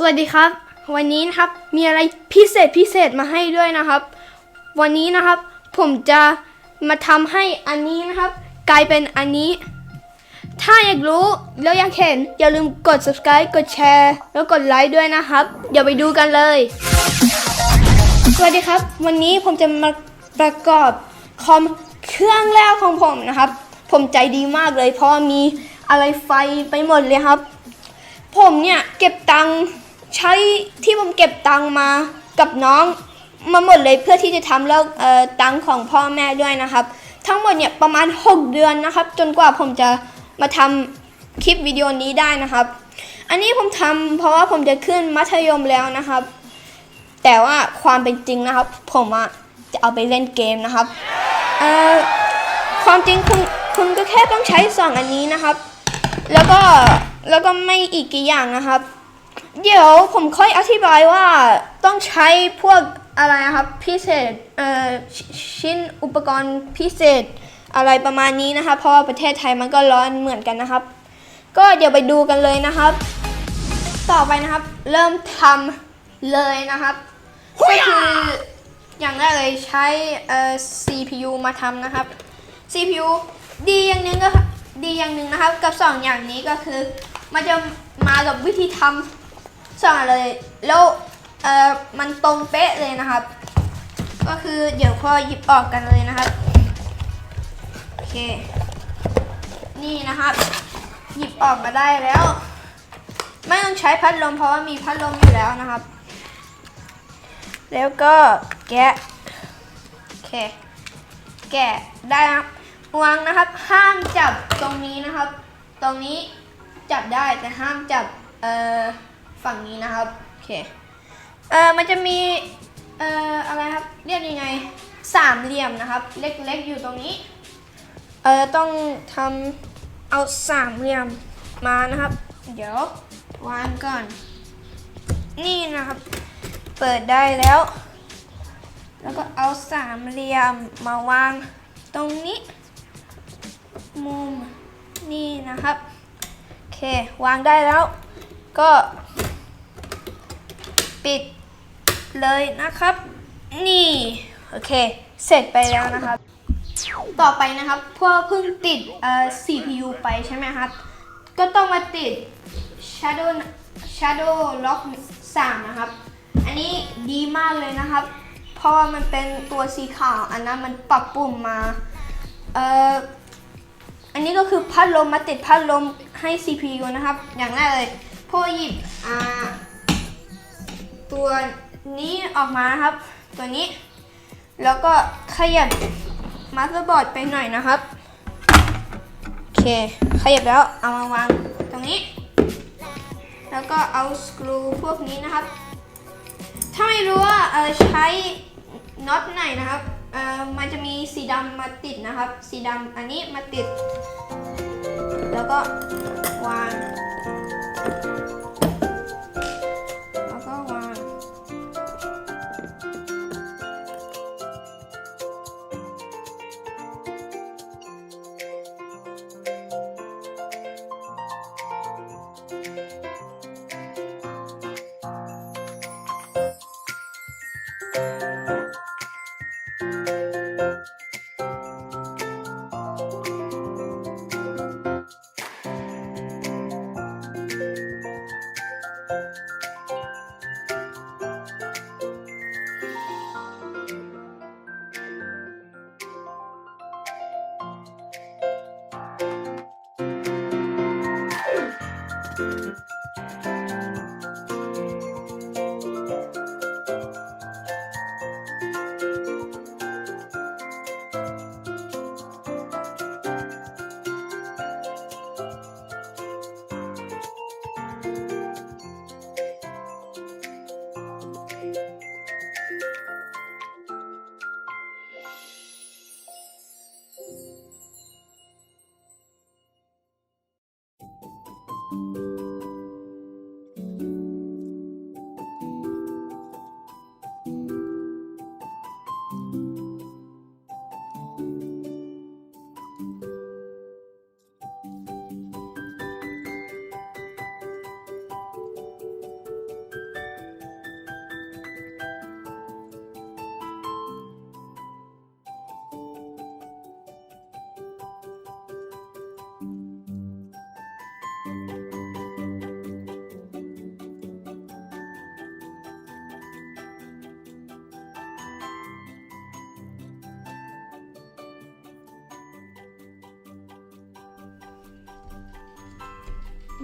สวัสดีครับ วันนี้นะครับมีอะไรพิเศษพิเศษมาให้ด้วยนะครับ วันนี้นะครับผมจะมาทำให้อันนี้นะครับ กลายเป็นอันนี้ ถ้าอยากรู้แล้วอยากเห็น อย่าลืมกด subscribe กดแชร์ แล้วกดไลค์ด้วยนะครับเดี๋ยวไปดูกันเลย สวัสดีครับ วันนี้ผมจะมาประกอบคอมเครื่องแรกของผมนะครับ ผมใจดีมากเลย เพราะมีอะไรไฟไปหมดเลยครับ ผมเนี่ย เก็บตังค์ ใช้ที่ผมเก็บตังค์มากับน้องมาหมดเลยเพื่อที่จะทำเลิกตังค์ของพ่อแม่ด้วยนะครับ ทั้งหมดเนี่ยประมาณ 6 เดือนนะครับ จนกว่าผมจะมาทำคลิปวิดีโอนี้ได้นะครับ อันนี้ผมทำเพราะว่าผมจะขึ้นมัธยมแล้วนะครับ แต่ว่าความเป็นจริงนะครับ ผมอะจะเอาไปเล่นเกมนะครับความจริงคุณคุณก็แค่ต้องใช้สองอันนี้นะครับ แล้วก็แล้วก็ไม่อีกกี่อย่างนะครับ เดี๋ยวผมค่อยอธิบายว่าต้องใช้พวกอะไรครับพิเศษเอ่อชิ้นอุปกรณ์พิเศษอะไรประมาณนี้นะครับเพราะว่าประเทศไทยมันก็ร้อนเหมือนกันนะครับ ก็เดี๋ยวไปดูกันเลยนะครับ ต่อไปนะครับ เริ่มทำเลยนะครับก็คืออย่างแรกเลยใช้เอ่อ CPU มาทำนะครับ CPU ดีอย่างหนึงก็ดีอย่างหนึ่งนะครับ กับสองอย่างนี้ก็คือ มันจะมากับวิธีทำ สองเลย แล้วเออมันตรงเป๊ะเลยนะครับ ก็คือเดี๋ยวพอหยิบออกกันเลยนะครับโอเค นี่นะครับ หยิบออกมาได้แล้ว ไม่ต้องใช้พัดลมเพราะว่ามีพัดลมอยู่แล้วนะครับ แล้วก็แกะโอเค แกะได้นะครับวางนะครับ ห้ามจับตรงนี้นะครับ ตรงนี้จับได้แต่ห้ามจับเอ่อ ฝั่งนี้นะครับโอเคเออมันจะมีเอ่ออะไรครับเรียกยังไงสามเหลี่ยมนะครับ เล็กๆอยู่ตรงนี้เออต้องทำเอาสามเหลี่ยมมานะครับ เดี๋ยววางก่อน นี่นะครับ เปิดได้แล้ว แล้วก็เอาสามเหลี่ยมมาวางตรงนี้มุมนี่นะครับโอเควางได้แล้ว ก็ ปิดเลยนะครับ นี่โอเค เสร็จไปแล้วนะครับ ต่อไปนะครับพวกเพิ่งติดเอ่อ CPU ไปใช่ไหมครับ ก็ต้องมาติด Shadow Shadow Lock 3 นะครับ อันนี้ดีมากเลยนะครับ เพราะว่ามันเป็นตัวสีขาว อันนั้นมันปรับปุ่มมาเอ่ออันนี้ก็คือพัดลมมาติดพัดลมให้ CPU นะครับ อย่างแรกเลยพอหยิบอ่า ตัวนี้ออกมาครับ ตัวนี้ แล้วก็ขยับมาสเตอร์บอร์ดไปหน่อยนะครับโอเคขยับแล้วเอามาวางตรงนี้ แล้วก็เอาสกรูพวกนี้นะครับ ถ้าไม่รู้ว่าเออใช้น็อตไหนนะครับเออมันจะมีสีดำมาติดนะครับ สีดำอันนี้มาติด แล้วก็วาง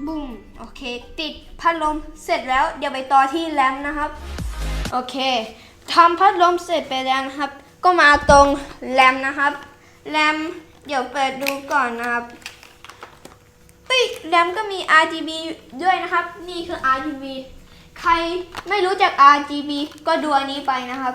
บุ้มโอเค ติดพัดลมเสร็จแล้วเดี๋ยวไปต่อที่แรมนะครับ โอเคทำพัดลมเสร็จไปแล้วนะครับ ก็มาตรงแรมนะครับแรมเดี๋ยวเปิดดูก่อนนะครับเฮ้ยแรมก็มี RGB ด้วยนะครับ นี่คือ RGB ใครไม่รู้จัก RGB ก็ดูอันนี้ไปนะครับ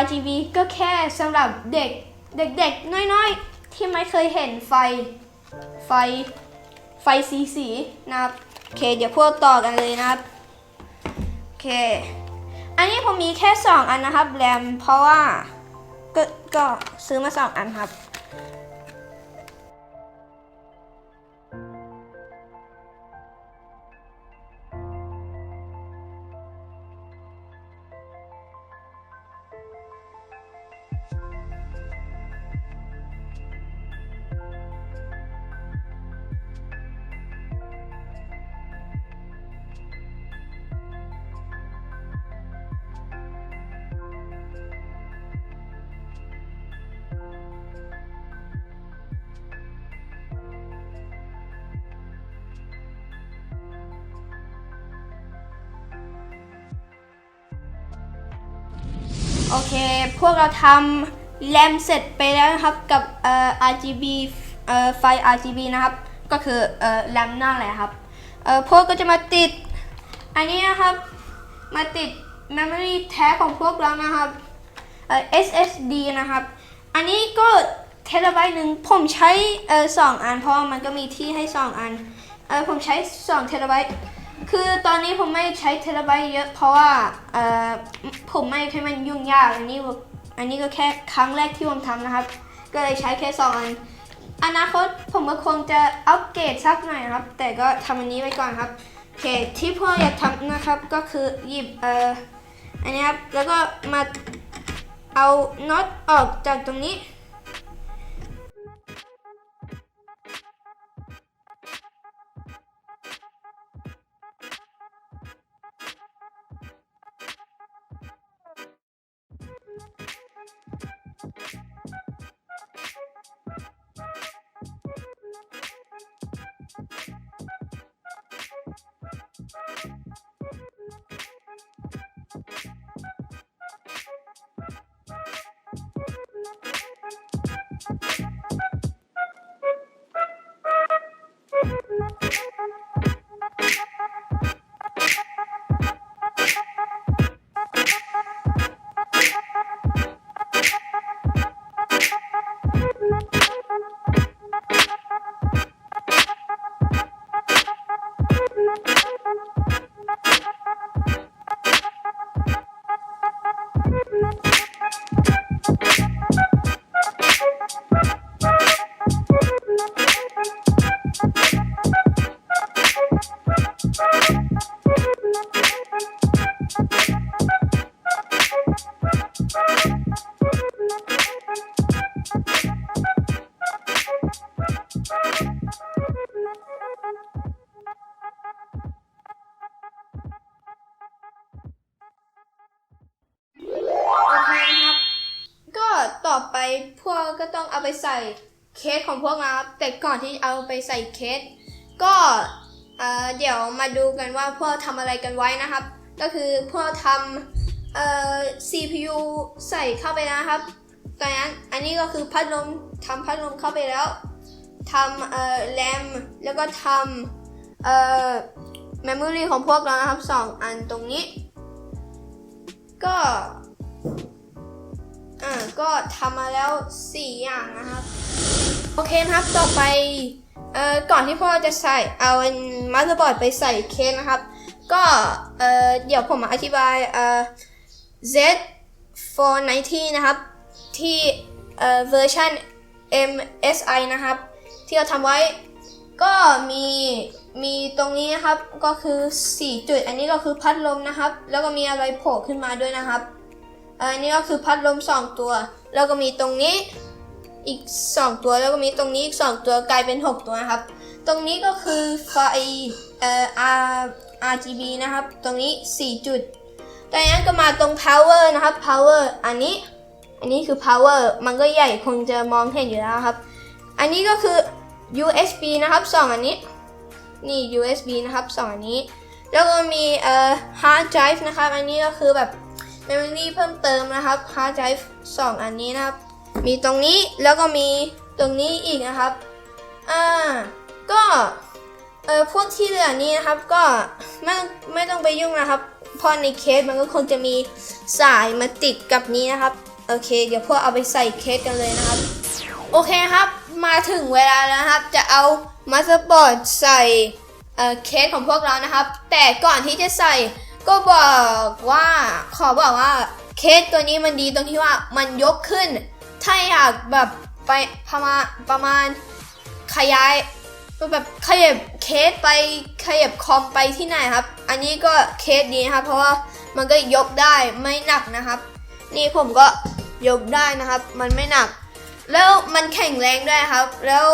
RGB ก็แค่สำหรับเด็กเด็กๆ น้อยๆ ที่ไม่เคยเห็นไฟ ไฟ ไฟสีสีนะครับ โอเค เดี๋ยวพวกต่อกันเลยนะครับ โอเค อันนี้ผมมีแค่ 2 อันนะครับ แรม เพราะว่า ก็ ก็ซื้อมา 2 อันครับ โอเค พวกเราทำแรมเสร็จไปแล้วนะครับกับเอ่อ RGB เอ่อไฟ RGB นะครับ ก็คือเอ่อแรมนั่นแหละครับเอ่อพวกก็จะมาติด อันนี้นะครับ มาติด Memory แท้ของพวกเรานะครับเอ่อ SSD นะครับ อันนี้ก็เทราไบต์หนึ่งผมใช้เอ่อสองอันเพราะมันก็มีที่ให้สองอันเออผมใช้2เทราไบต์ คือตอนนี้ผมไม่ใช้เทราไบต์เยอะ เพราะว่าเออผมไม่ให้มันยุ่งยากอันนี้อันนี้ก็แค่ครั้งแรกที่ผมทำนะครับ ก็เลยใช้แค่2อันอนาคตผมก็คงจะอัปเกรดสักหน่อยครับ แต่ก็ทำอันนี้ไว้ก่อนครับโอเคที่พ่ออยากทำนะครับก็คือหยิบเอ่ออันนี้ครับแล้วก็มาเอาน็อตออกจากตรงนี้ เอาไปใส่เคสของพวกเราครับแต่ก่อนที่เอาไปใส่เคส ก็เอ่อเดี๋ยวมาดูกันว่าพวกทำอะไรกันไว้นะครับ ก็คือพวกทำเอ่อ CPU ใส่เข้าไปนะครับตอนนั้นอันนี้ก็คือพัดลมทำพัดลมเข้าไปแล้วทำเอ่อแรมแล้วก็ทำเอ่อ memory ของพวกเรานะครับสองอันตรงนี้ ก็ ก็ทำมาแล้ว 4 อย่างนะครับ โอเคนะครับต่อไปเอ่อก่อนที่พ่อจะใส่เอามาสเตอร์บอร์ดไปใส่เคสนะครับ ก็เอ่อเดี๋ยวผมมาอธิบายเอ่อ Z 490นะครับ ที่เอ่อเวอร์ชัน MSI นะครับ ที่เราทำไว้ก็มีมีตรงนี้นะครับก็คือ 4 จุด อันนี้ก็คือพัดลมนะครับ แล้วก็มีอะไรโผล่ขึ้นมาด้วยนะครับ อันนี้ก็คือพัดลม2ตัว แล้วก็มีตรงนี้อีก2ตัวแล้วก็มีตรงนี้อีก2ตัวกลายเป็น6ตัวนะครับ ตรงนี้ก็คือไฟเอ่อ R RGB นะครับ ตรงนี้4จุดจากนั้นก็มาตรง power นะครับ power อันนี้ อันนี้คือ power มันก็ใหญ่คงจะมองเห็นอยู่แล้วครับ อันนี้ก็คือ USB นะครับ2อันนี้ นี่ USB นะครับ2อันนี้ แล้วก็มีเอ่อ hard drive นะครับ อันนี้ก็คือแบบ memory เพิ่มเติมนะครับ hard drive 2อันนี้นะครับ มีตรงนี้แล้วก็มีตรงนี้อีกนะครับ อ่า ก็เออพวกที่เหลือนี้นะครับก็ไม่ไม่ต้องไปยุ่งนะครับเพราะในเคสมันก็คงจะมีสายมาติดกับนี้นะครับ โอเค เดี๋ยวพวกเอาไปใส่เคสกันเลยนะครับ โอเคครับ มาถึงเวลาแล้วนะครับ จะเอามาสเตอร์บอร์ดใส่เอ่อเคสของพวกเรานะครับ แต่ก่อนที่จะใส่ ก็บอกว่าขอบอกว่าเคสตัวนี้มันดีตรงที่ว่ามันยกขึ้น ถ้าอยากแบบไปประมาณประมาณขยายแบบขยับเคสไปขยับคอมไปที่ไหนครับ อันนี้ก็เคสดีนะครับ เพราะว่ามันก็ยกได้ไม่หนักนะครับ นี่ผมก็ยกได้นะครับ มันไม่หนัก แล้วมันแข็งแรงด้วยครับ แล้ว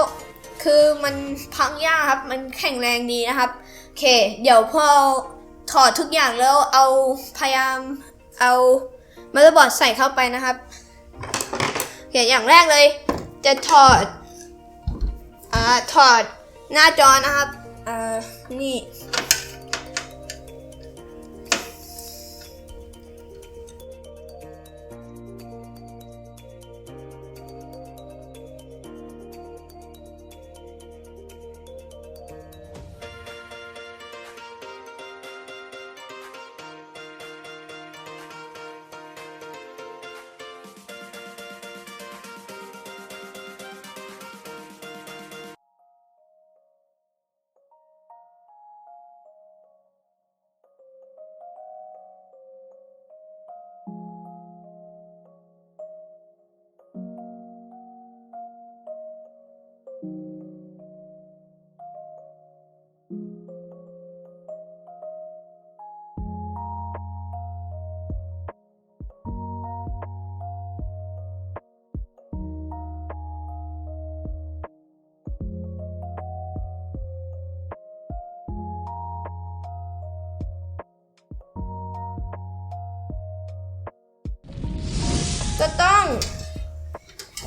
คือมันพังยากครับ มันแข็งแรงดีนะครับโอเค เดี๋ยวพอ ถอดทุกอย่างแล้วเอาพยายามเอามาร์บอร์ดใส่เข้าไปนะครับอเคอย่างแรกเลย จะถอดอ่าถอดหน้าจอนะครับอ่านี่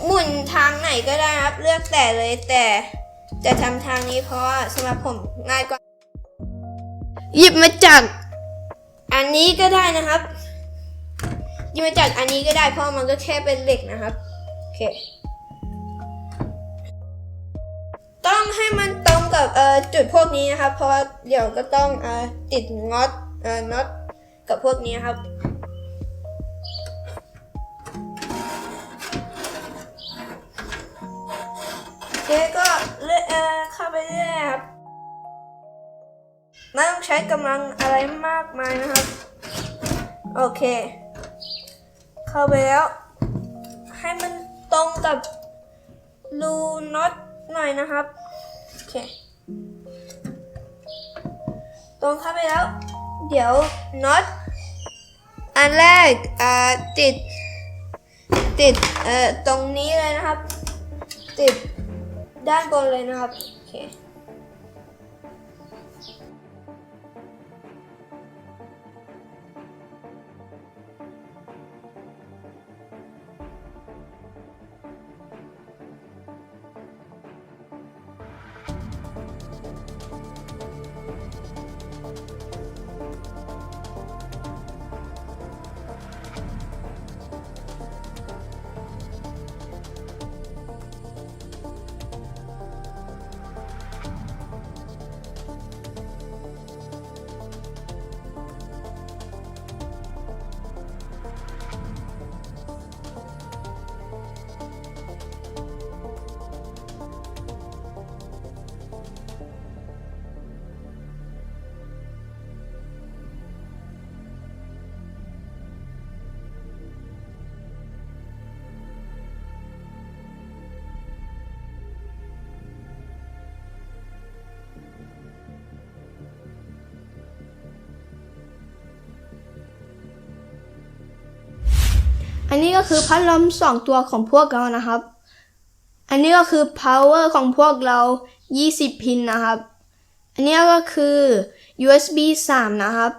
หมุนทางไหนก็ได้ครับ เลือกแต่เลยแต่จะทำทางนี้เพราะว่าสำหรับผมง่ายกว่า หยิบมาจาก อันนี้ก็ได้นะครับ หยิบมาจากอันนี้ก็ได้เพราะมันก็แค่เป็นเหล็กนะครับโอเคต้องให้มันตรงกับเอ่อจุดพวกนี้นะครับ เพราะว่าเดี๋ยวก็ต้องเอ่อติดน็อตเอ่อน็อตกับพวกนี้ครับ เจ๊ก็เลื่อยเอ่อเข้าไปเรื่อยครับไม่ต้องใช้กำลังอะไรมากมายนะครับ โอเค เข้าไปแล้ว ให้มันตรงกับรูน็อตหน่อยนะครับ โอเค ตรงเข้าไปแล้ว เดี๋ยวน็อตอันแรกอ่าติด ติดเอ่อตรงนี้เลยนะครับ ติด ด้านบ อันนี้ก็คือพัดลมสองตัวของพวกเรานะครับ อันนี้ก็คือ power ของพวกเรา 20 พินนะครับ อันนี้ก็คือ USB 3 นะครับ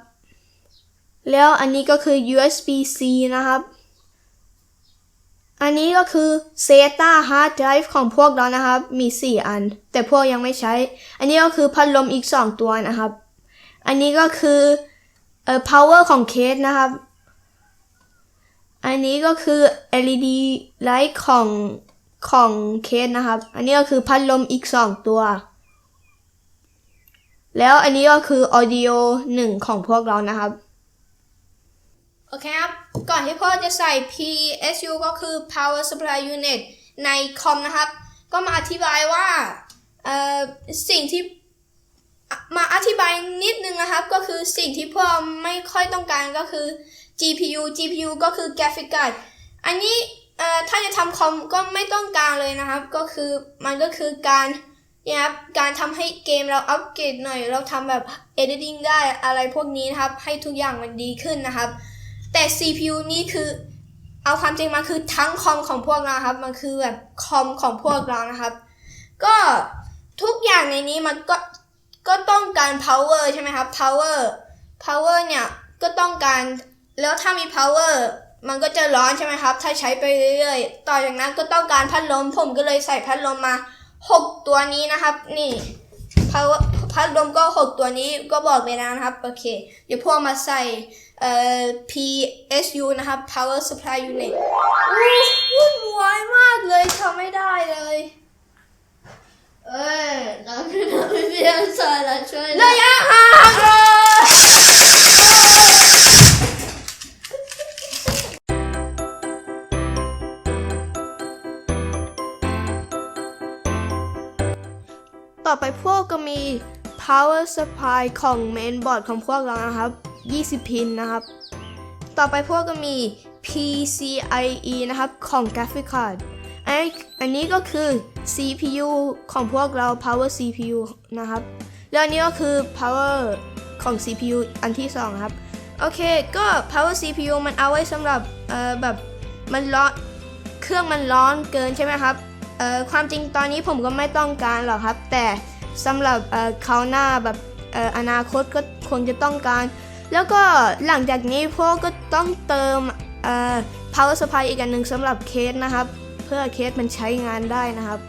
แล้วอันนี้ก็คือ USB C นะครับ อันนี้ก็คือ SATA hard drive ของพวกเรานะครับ มี 4 อัน แต่พวกยังไม่ใช้ อันนี้ก็คือพัดลมอีก 2 ตัวนะครับ อันนี้ก็คือเอ่อ power ของเคสนะครับ อันนี้ก็คือ LED light ของของเคสนะครับ อันนี้ก็คือพัดลมอีก 2 ตัว แล้วอันนี้ก็คือ audio 1 ของพวกเรานะครับ โอเคครับ ก่อนที่พ่อจะใส่ PSU ก็คือ Power Supply Unit ในคอมนะครับ ก็มาอธิบายว่าเอ่อสิ่งที่มาอธิบายนิดนึงนะครับ ก็คือสิ่งที่พ่อไม่ค่อยต้องการก็คือ GPU GPU ก็คือ Graphic Card อันนี้เอ่อถ้าจะทำคอมก็ไม่ต้องการเลยนะครับ ก็คือมันก็คือการเนี่ยครับการทำให้เกมเราอัปเกรดหน่อย เราทำแบบ editing ได้อะไรพวกนี้นะครับ ให้ทุกอย่างมันดีขึ้นนะครับ แต่ CPU นี่คือเอาความจริงมาคือทั้งคอมของพวกเราครับ มันคือแบบคอมของพวกเรานะครับ ก็ทุกอย่างในนี้มันก็ก็ต้องการ power ใช่ไหมครับ power power เนี่ยก็ต้องการ แล้วถ้ามี power มันก็จะร้อนใช่ไหมครับ ถ้าใช้ไปเรื่อยๆ ต่อจากนั้นก็ต้องการพัดลม ผมก็เลยใส่พัดลมมา 6 ตัวนี้นะครับ นี่ power พัดลมก็ 6 ตัวนี้ก็บอกไปแล้วนะครับ โอเค เดี๋ยวพวกมาใส่เอ่อ PSU นะครับ Power Supply Unit อู้วุ่นวายมากเลยทำไม่ได้เลย เอ้ยเราคือเราไม่เพียงสอนเรช่วยระยะห่างเลย ต่อไปพวกก็มี power supply ของ mainboard ของพวกเรานะครับ 20 พินนะครับ ต่อไปพวกก็มี PCIe นะครับของ graphic card อันนี้อันนี้ก็คือ CPU ของพวกเรา power CPU นะครับ แล้วอันนี้ก็คือ power ของ CPU อันที่สองครับ โอเค ก็ power CPU มันเอาไว้สำหรับ เอ่อ แบบ มันร้อน เครื่องมันร้อนเกินใช่ไหมครับ เอ่อความจริงตอนนี้ผมก็ไม่ต้องการหรอกครับ แต่สำหรับเอ่อคราหน้าแบบเอ่ออนาคตก็คงจะต้องการ แล้วก็หลังจากนี้พวกก็ต้องเติมเอ่อ power supply อีกอันหนึ่งสำหรับเคสนะครับ เพื่อเคสมันใช้งานได้นะครับ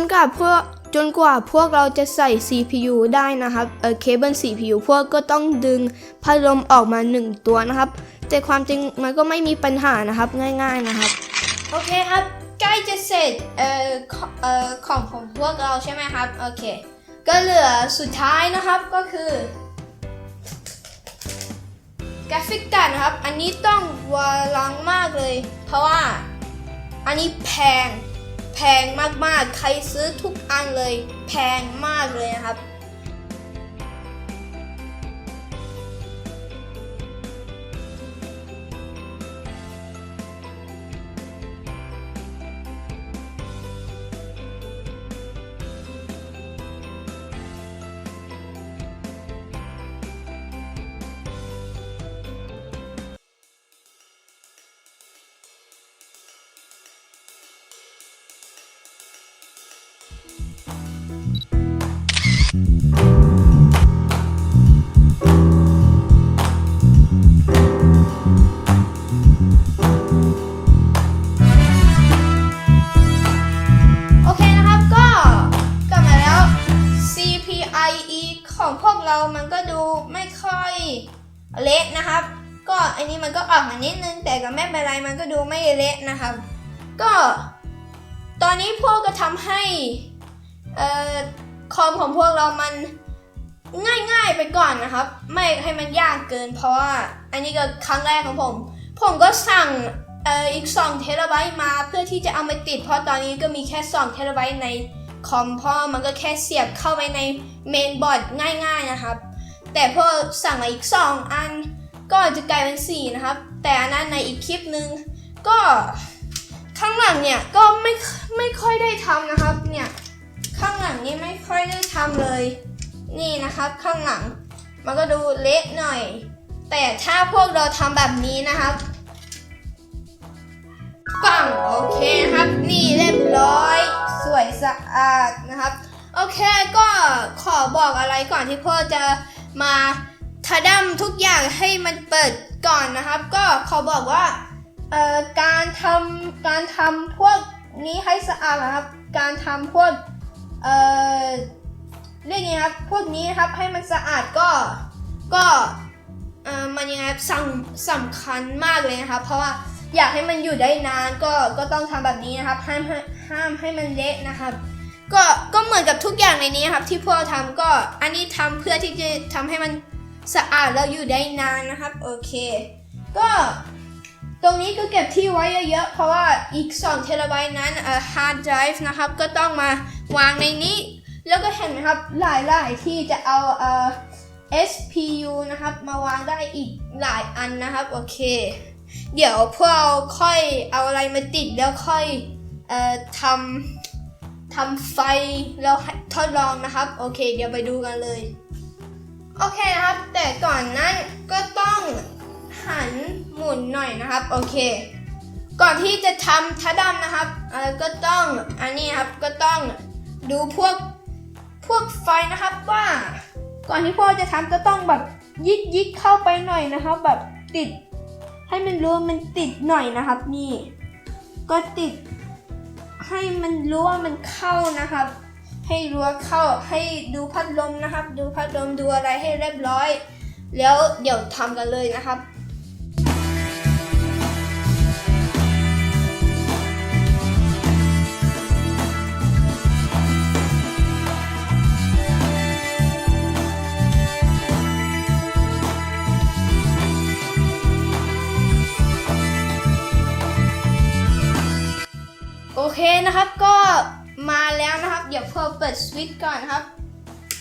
นกว่าพวกจนกว่าพวกเราจะใส่ CPU ได้นะครับเออเคเบิล CPU พวกก็ต้องดึงพัดลมออกมา 1 ตัวนะครับ แต่ความจริงมันก็ไม่มีปัญหานะครับง่ายๆนะครับ โอเคครับ ใกล้จะเสร็จเอ่อเอ่อของของพวกเราใช่ไหมครับ โอเค ก็เหลือสุดท้ายนะครับก็คือกราฟิกการ์ดนะครับ อันนี้ต้องวาลังมากเลย เพราะว่าอันนี้แพง แพงมากๆ ใครซื้อทุกอันเลย แพงมากเลยนะครับ นึงแต่ก็ไม่เป็นไรมันก็ดูไม่เละนะครับ ก็ตอนนี้พวกก็ทำให้เอ่อคอมของพวกเรามันง่ายๆไปก่อนนะครับ ไม่ให้มันยากเกิน เพราะว่าอันนี้ก็ครั้งแรกของผม ผมก็สั่งเอ่ออีก2เทราไบต์มาเพื่อที่จะเอามาติด เพราะตอนนี้ก็มีแค่2เทราไบต์ในคอมพ่อมันก็แค่เสียบเข้าไปในเมนบอร์ดง่าย ๆนะครับ แต่พอสั่งมาอีก 2 อันก็จะกลายเป็น 4 นะครับ แต่อันนั้นในอีกคลิปนึงก็ข้างหลังเนี่ยก็ไม่ไม่ค่อยได้ทำนะครับ เนี่ยข้างหลังนี่ไม่ค่อยได้ทำเลย นี่นะครับ ข้างหลัง มันก็ดูเละหน่อย แต่ถ้าพวกเราทำแบบนี้นะครับปังโอเคนะครับ นี่เรียบร้อย สวยสะอาดนะครับ โอเคก็ขอบอกอะไรก่อนที่พ่อจะมาทะดำทุกอย่างให้มันเปิด ก่อนนะครับ ก็เขอบอกว่าการทำการทำพวกนี้ให้สะอาดนะครับ การทำพวกเอ่อเรียกไงครับพวกนี้ครับให้มันสะอาดก็ก็เอ่อมันยังไงครับสำสำคัญมากเลยนะครับ เพราะว่าอยากให้มันอยู่ได้นานก็ก็ต้องทำแบบนี้นะครับห้ามห้ามห้ามให้มันเละนะครับ ก็ก็เหมือนกับทุกอย่างในนี้ครับ ที่พวกเราทำก็อันนี้ทำเพื่อที่จะทำให้มัน สะอาดแล้วอยู่ได้นานนะครับ โอเค ก็ตรงนี้ก็เก็บที่ไว้เยอะๆ เพราะว่าอีก2เทราไบต์นั้นเอ่อ hard drive นะครับ ก็ต้องมาวางในนี้ แล้วก็เห็นไหมครับหลายๆที่จะเอาเอ่อ SPU นะครับ มาวางได้อีกหลายอันนะครับ โอเค เดี๋ยวพวกเราค่อยเอาอะไรมาติดแล้วค่อยเอ่อทำทำไฟแล้วทดลองนะครับ โอเค เดี๋ยวไปดูกันเลย โอเคนะครับ แต่ก่อนนั้นก็ต้องหันหมุนหน่อยนะครับ โอเค ก่อนที่จะทำทัดดำนะครับก็ต้องอันนี้ครับก็ต้องดูพวกพวกไฟนะครับว่า ก่อนที่พ่อจะทำก็ต้องแบบยิกยิกเข้าไปหน่อยนะครับ แบบติด ให้มันรู้ว่ามันติดหน่อยนะครับ นี่ ก็ติด ให้มันรู้ว่ามันเข้านะครับ ให้รู้วเข้าให้ดูพัดลมนะครับ ดูพัดลมดูอะไรให้เรียบร้อย แล้วเดี๋ยวทำกันเลยนะครับโอเคนะครับก็ มาแล้วนะครับ เดี๋ยวพอเปิดสวิตช์ก่อนครับ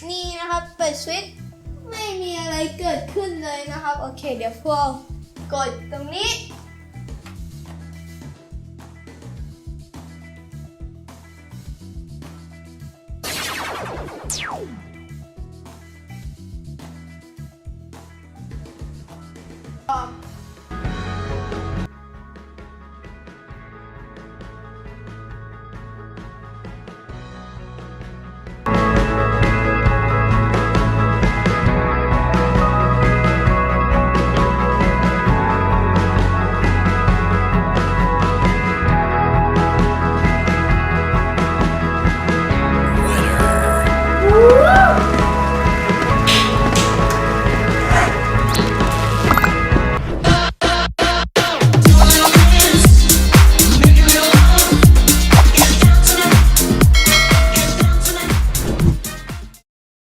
นี่นะครับเปิดสวิตช์ไม่มีอะไรเกิดขึ้นเลยนะครับ โอเค เดี๋ยวพวกกดตรงนี้